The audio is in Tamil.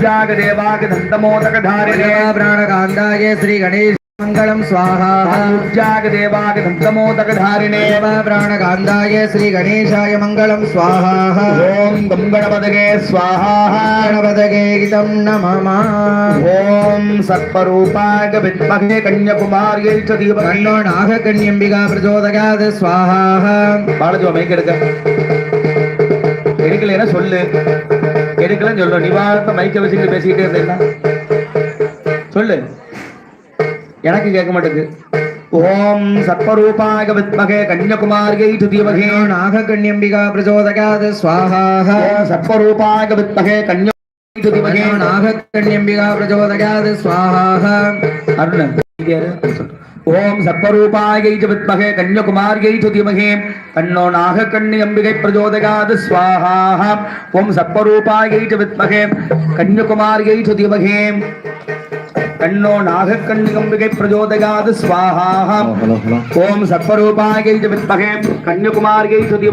पूज्याग देवाग दन्तमोदक धारिणे प्राणकान्ताय श्रीगणेश मङ्गलं स्वाहा पूज्याग देवाग दन्तमोदक धारिणे प्राणकान्ताय श्रीगणेशाय मङ्गलं स्वाहा ॐ गं गणपतये स्वाहा गणपतये गीतं नमः ॐ सत्परूपाय विद्महे कन्याकुमार्यै च धीमहि कण्णो नागकन्यम्बिका प्रचोदयात् स्वाहा பாலாஜி மைக் எடுக்க எடுக்கலைன்னா சொல்லு எடுக்கலன்னு சொல்லு நீ மைக்க வச்சுக்கிட்டு பேசிக்கிட்டே இருந்தீங்களா சொல்லு. எனக்கு கேட்க மாட்டேங்குது. ஓம் சர்ப்பரூபாக வித்மகே கன்யகுமாரியை துதியமகே நாக கண்யம்பிகா பிரச்சோதகாத் ஸ்வாஹா சர்ப்பரூபாக வித்மகே கன்யகுமாரியை துதியமகே நாக கண்ணியம்பிகா பிரச்சோதகாது ஸ்வாஹா. அருண். சொல்றேன் ஓம் சத்வரூபாயை வித்மகே கன்யகுமாரியை துதிமகே தன்னோ நாக கண்ணி அம்பிகை பிரஜோதகாது ஸ்வாஹா. ஓம் சத்வரூபாயை வித்மகே கன்யகுமாரியை துதிமகே கண்ணோ நாகக்கண்ணிகம்பிகை பிரஜோதகாது ஸ்வாஹா. ஓம் சத்வரூபாயை வித்மகே கன்யகுமாரியை துதி